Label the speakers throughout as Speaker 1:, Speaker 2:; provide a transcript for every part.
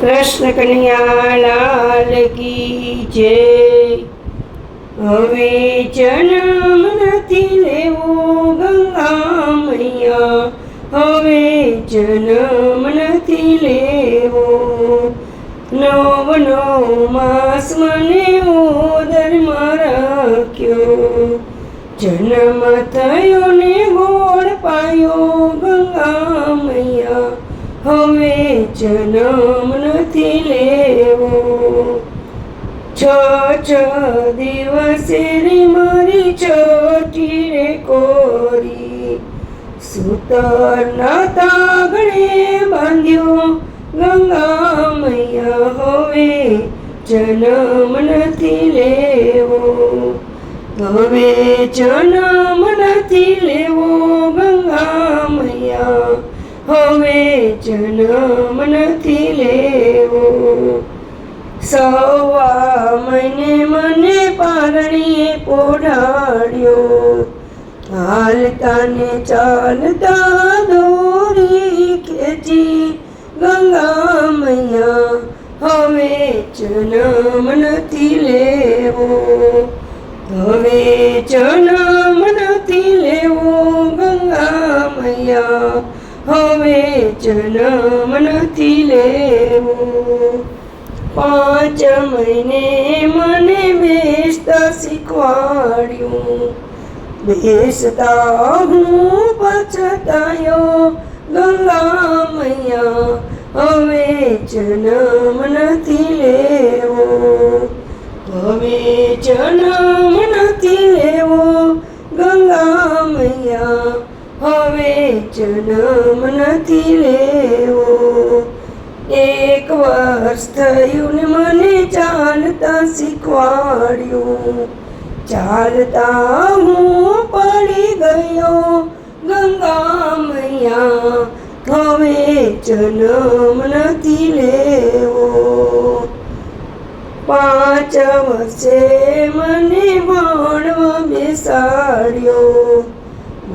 Speaker 1: કૃષ્ણ કનૈયા લાલ કી જય. હવે જન્મ નથી લેવો ગંગા મૈયા. હવે જન્મ નથી લેવો. નવ નવ માસ મને ઓદર રાખ્યો. જન્મ થયો ને ગોળ પાયો ગંગા મૈયા. હવે જન્મ નથી લેવો. છ છ દિવસે રે મારી ચોટી રે કોરી સૂતરના તાગણે બાંધ્યો ગંગા મૈયા હવે જન્મ નથી લેવો. હવે જન્મ જન્મ નથી લેવો. સવા મહિને મને પારણીએ પોઢાડ્યો. હાલતા ને ચાલતા દોરી ખેંચી ગંગા મૈયા હવે જન્મ નથી લેવો. હવે જન્મ નથી લેવો. હવે જન્મ નથી લેવો. પાંચ મહિને મને બેસતા શીખવાડ્યું. બેસતા હું પછતાયો ગંગા મૈયા. હવે જન્મ નથી લેવો. હવે જન્મ હવે જન્મ નથી લેવો એક વર્ષ થયું ને મને ચાલતા શીખવાડ્યું. ચાલતા હું પડી ગયો ગંગા મૈયા. હવે જન્મ નથી લેવો પાંચ વર્ષે મને ભણવા બેસાડ્યો.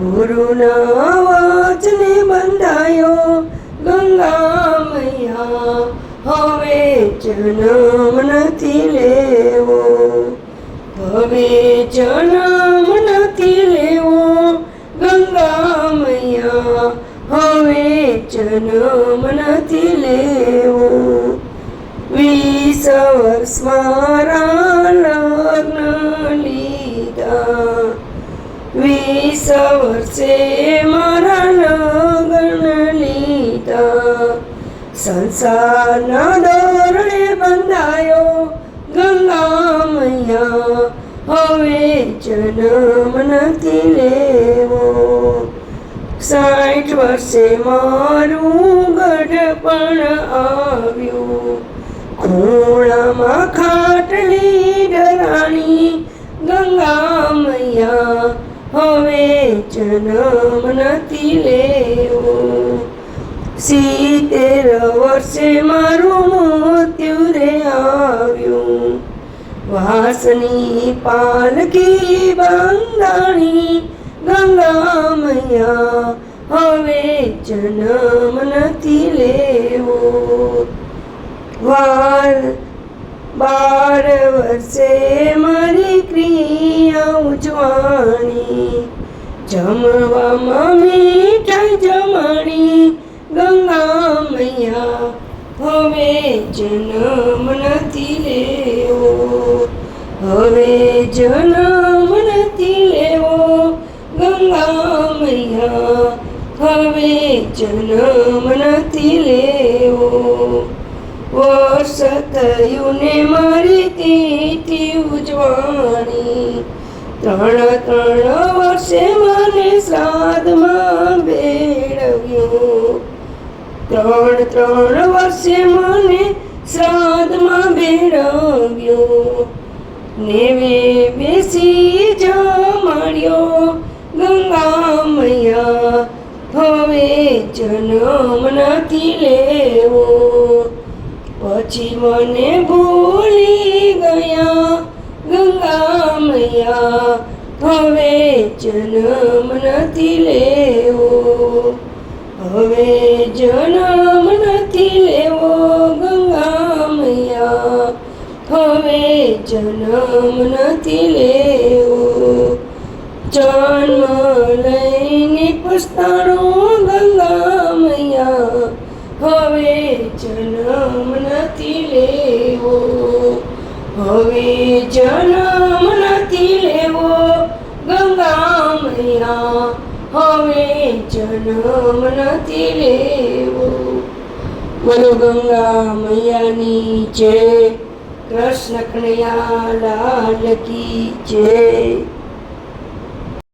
Speaker 1: ગુરુના વચને બંધાયો ગંગા મૈયા હવે જન્મ નથી લેવો. હવે જન્મ વર્ષે સંસારના દોરણે બંધાયો ગંગા મૈયા. હવે જન્મ નથી લેવો. સાઠ વર્ષે મારું ગઢપણ આવ્યું. ખૂણામાં ખાટલી ડરાણી ગંગા જન્મ નથી લેવો. સિત્તેર વર્ષે મારું મૃત્યુ રે આવ્યું વાસની પાલકી બંધાણી ગંગા મૈયા હવે જન્મ નથી લેવો. વાર બાર વર્ષે મારી ક્રિયા ઉજવાણી. જમવામાં મીઠાઈ જમાણી, ગંગા મૈયા, હવે જન્મ નથી લેવો, હવે જન્મ નથી લેવો, ગંગા મૈયા, હવે જન્મ નથી લેવો. થયું મારી તિથિ ઉજવાણી, ત્રણ ત્રણ વર્ષે શ્રાદ્ધમાં ભેળવ્યું ત્રણ ત્રણ વર્ષે મને શ્રાદ્ધમાં ભેળવ્યું નેવે બેસી જમાડ્યો ગંગા મૈયા હવે જન્મ નથી લેવો. પછી મને ભૂલી ગયા ગંગા મૈયા હવે જન્મ નથી લેવો, હવે જન્મ નથી લેવો, ગંગા જન્મ નથી લેવો. જન્મ લઈને પસ્તાણો ગંગા મૈયા, હવે જન્મ નથી લેવો, હવે જન્મ નથી લેવો જન્મ નથી લેવો મનોગંગા મૈયાની જય કૃષ્ણ કનૈયા લાલ કી જય.